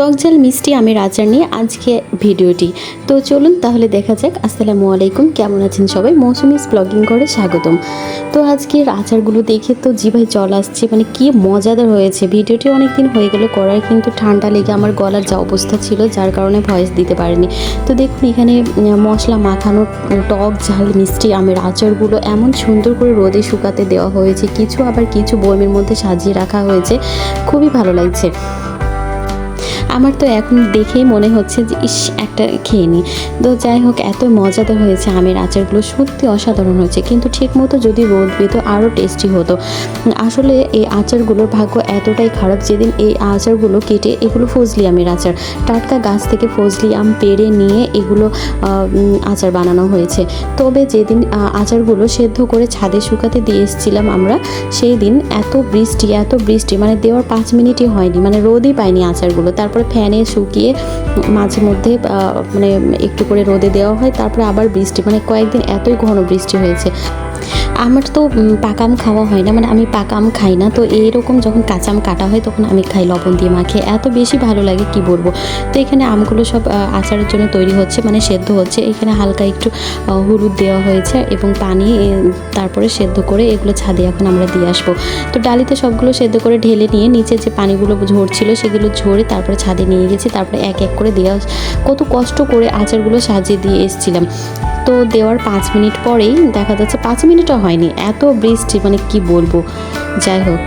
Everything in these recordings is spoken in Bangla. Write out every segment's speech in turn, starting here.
টক ঝাল মিষ্টি আমের আচার নিয়ে আজকে ভিডিওটি। তো চলুন তাহলে দেখা যাক। আসসালামু আলাইকুম। কেমন আছেন সবাই? মৌসুমিস ব্লগিং করে স্বাগতম। তো আজকের আচারগুলো দেখে তো জিভায় জল আসছে। মানে কি মজাদার হয়েছে। ভিডিওটি অনেক দিন হয়ে গেল করার, কিন্তু ঠান্ডা লেগে আমার গলার যা অবস্থা ছিল, যার কারণে ভয়েস দিতে পারিনি। তো দেখুন, এখানে মশলা মাখানো টক ঝাল মিষ্টি আমের আচারগুলো এমন সুন্দর করে রোদে শুকাতে দেওয়া হয়েছে। কিছু আবার কিছু বয়মের মধ্যে সাজিয়ে রাখা হয়েছে। খুবই ভালো লাগছে। আমার তো এখন দেখেই মনে হচ্ছে যে, ইস, একটা খেয়ে নিই তো যাই হোক, এত মজাদার হয়েছে আমের আচারগুলো, সত্যি অসাধারণ হয়েছে। কিন্তু ঠিক মতো যদি রোদ পেতো, আরও টেস্টি হতো। আসলে এই আচারগুলোর ভাগ্য এতটাই খারাপ যেদিন এই আচারগুলো কেটে, এগুলো ফজলি আমের আচার। টাটকা গাছ থেকে ফজলি আম পেড়ে নিয়ে এগুলো আচার বানানো হয়েছে। তবে যেদিন আচারগুলো সেদ্ধ করে ছাদে শুকাতে দিয়ে এসেছিলাম আমরা, সেই দিন এত বৃষ্টি এত বৃষ্টি মানে দেওয়ার পাঁচ মিনিটই হয়নি মানে রোদই পাইনি আচারগুলো। তারপরে ফ্যানে শুকিয়ে মাঝে মধ্যে মানে একটু করে রোদে দেওয়া হয়, তারপরে আবার বৃষ্টি মানে কয়েকদিন এতই ঘন বৃষ্টি হয়েছে। আমার তো উম, পাকা আম খাওয়া হয় না মানে আমি পাকা আম খাই না। তো এইরকম যখন কাঁচা আম কাটা হয় তখন আমি খাই লবণ দিয়ে মাখিয়ে। এত বেশি ভালো লাগে কি বলব? তো এখানে আমগুলো সব আচারের জন্য তৈরি হচ্ছে মানে সেদ্ধ হচ্ছে। এখানে হালকা একটু হলুদ দেওয়া হয়েছে এবং পানি তারপরে সেদ্ধ করে এগুলো ছাদে এখন আমরা দিয়ে আসব। তো ডালিতে সবগুলো সেদ্ধ করে ঢেলে নিয়ে নিচে যে পানিগুলো ঝরছিল সেগুলো ঝরে তারপরে ছাদে নিয়ে গেছি। তারপরে এক এক করে দেওয়া কত কষ্ট করে আচারগুলো সাজিয়ে দিয়ে এসেছিলাম। তো দেওয়ার পাঁচ মিনিট পরেই দেখা যাচ্ছে পাঁচ মিনিটও হয়নি। এত বৃষ্টি মানে কি বলব? যাই হোক।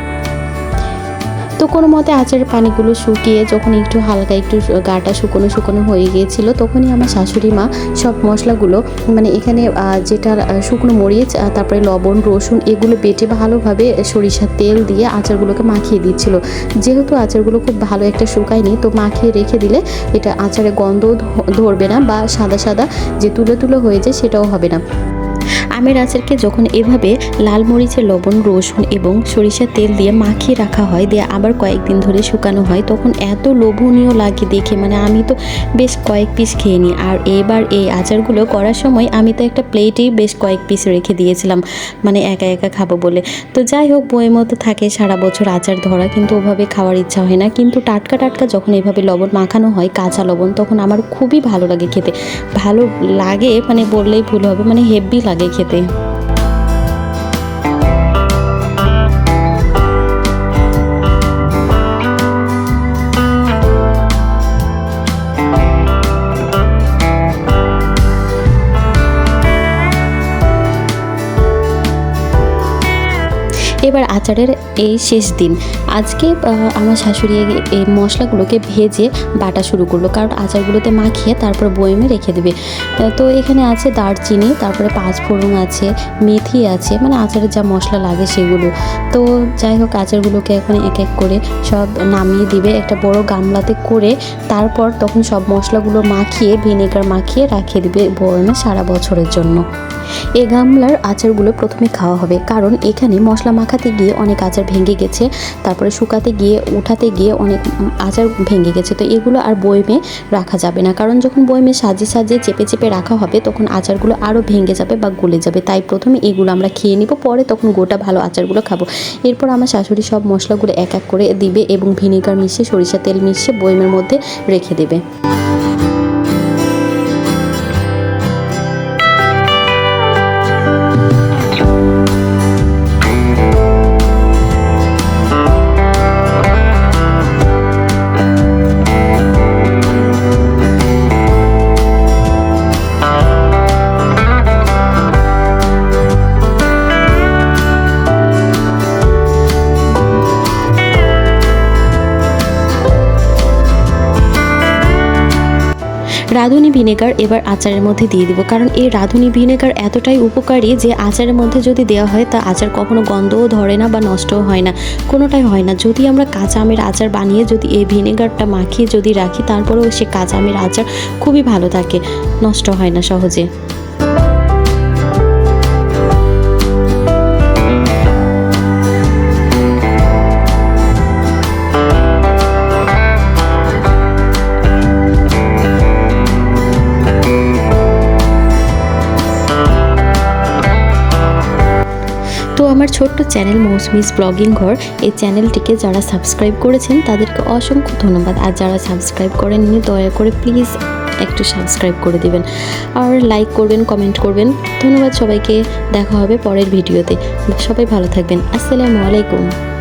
তো কোনো মতে আচারের পানিগুলো শুকিয়ে যখন একটু হালকা একটু গাটা শুকনো শুকনো হয়ে গিয়েছিল, তখনই আমার শাশুড়ি মা সব মশলাগুলো মানে এখানে যেটা শুকনো মরিচ তারপরে লবণ, রসুন, এগুলো বেটে ভালোভাবে সরিষার তেল দিয়ে আচারগুলোকে মাখিয়ে দিচ্ছিল। যেহেতু আচারগুলো খুব ভালো একটা শুকায়নি, তো মাখিয়ে রেখে দিলে এটা আচারে গন্ধ ধরবে না বা সাদা সাদা যে তুলো তুলো হয়ে যায় সেটাও হবে না। আমের আচারকে যখন এভাবে লাল মরিচের লবণ, রসুন এবং সরিষার তেল দিয়ে মাখিয়ে রাখা হয়, দিয়ে আবার কয়েকদিন ধরে শুকানো হয়, তখন এত লোভনীয় লাগে দেখে। মানে আমি তো বেশ কয়েক পিস খেয়ে নিই। আর এবার এই আচারগুলো করার সময় আমি তো একটা প্লেটেই বেশ কয়েক পিস রেখে দিয়েছিলাম। মানে একা একা খাব বলে। তো যাই হোক, বইয়ের মতো থাকে সারা বছর আচার ধরা, কিন্তু ওভাবে খাওয়ার ইচ্ছা হয় না। কিন্তু টাটকা টাটকা যখন এভাবে লবণ মাখানো হয়, কাঁচা লবণ, তখন আমার খুবই ভালো লাগে খেতে। ভালো লাগে মানে বললেই ভুল হবে মানে হেভি লাগে খেতে। এবার আচারের এই শেষ দিন। আজকে আমার শাশুড়ি এই- মশলাগুলোকে ভেজে বাটা শুরু করল। কারণ আচারগুলোতে মাখিয়ে তারপর বয়েমে রেখে দেবে। তো এখানে আছে দারচিনি, তারপরে পাঁচ ফোড়ন আছে, মেথি আছে মানে আচারের যা মশলা লাগে সেগুলো। তো যাই হোক, আচারগুলোকে এখন এক এক করে সব নামিয়ে দিবে। একটা বড় গামলাতে করে তারপর তখন সব মশলাগুলো মাখিয়ে, ভিনেগার মাখিয়ে রাখিয়ে দিবে বয়েমে সারা বছরের জন্য। এই গামলার আচারগুলো প্রথমে খাওয়া হবে। কারণ এখানে মশলা মাখাতে গিয়ে অনেক আচার ভেঙে গেছে। তারপরে শুকাতে গিয়ে, উঠাতে গিয়ে অনেক আচার ভেঙে গেছে। তো এগুলো আর বয়মে রাখা যাবে না। কারণ যখন বয়মে সাজিয়ে সাজিয়ে চেপে চেপে রাখা হবে, তখন আচারগুলো আরও ভেঙে যাবে বা গলে যাবে। তাই প্রথমে এগুলো আমরা খেয়ে নিব, পরে তখন গোটা ভালো আচারগুলো খাব। এরপর আমার শাশুড়ি সব মশলাগুলো এক এক করে দিবে এবং ভিনেগার মিশিয়ে সরিষা তেল মিশিয়ে বয়মের মধ্যে রেখে দেবে। রাঁধুনি ভিনেগার এবার আচারের মধ্যে দিয়ে দিব। কারণ এই রাঁধুনি ভিনেগার এতটাই উপকারী যে আচারের মধ্যে যদি দেওয়া হয় তা আচার কখনো গন্ধও ধরে না বা নষ্টও হয় না। কোনোটাই হয় না। যদি আমরা কাঁচা আমের আচার বানিয়ে যদি এই ভিনেগারটা মাখিয়ে যদি রাখি, তারপরেও সে কাঁচা আমের আচার খুবই ভালো থাকে। নষ্ট হয় না সহজে। আমার ছোট্ট চ্যানেল মৌসুমিস ব্লগিং ঘর, এই চ্যানেলটিকে যারা সাবস্ক্রাইব করেছেন, তাদেরকে অসংখ্য ধন্যবাদ। আর যারা সাবস্ক্রাইব করেননি, দয়া করে প্লিজ একটু সাবস্ক্রাইব করে দিবেন। আর লাইক করবেন কমেন্ট করবেন। ধন্যবাদ সবাইকে। দেখা হবে পরের ভিডিওতে সবাই ভালো থাকবেন। আসসালামু আলাইকুম।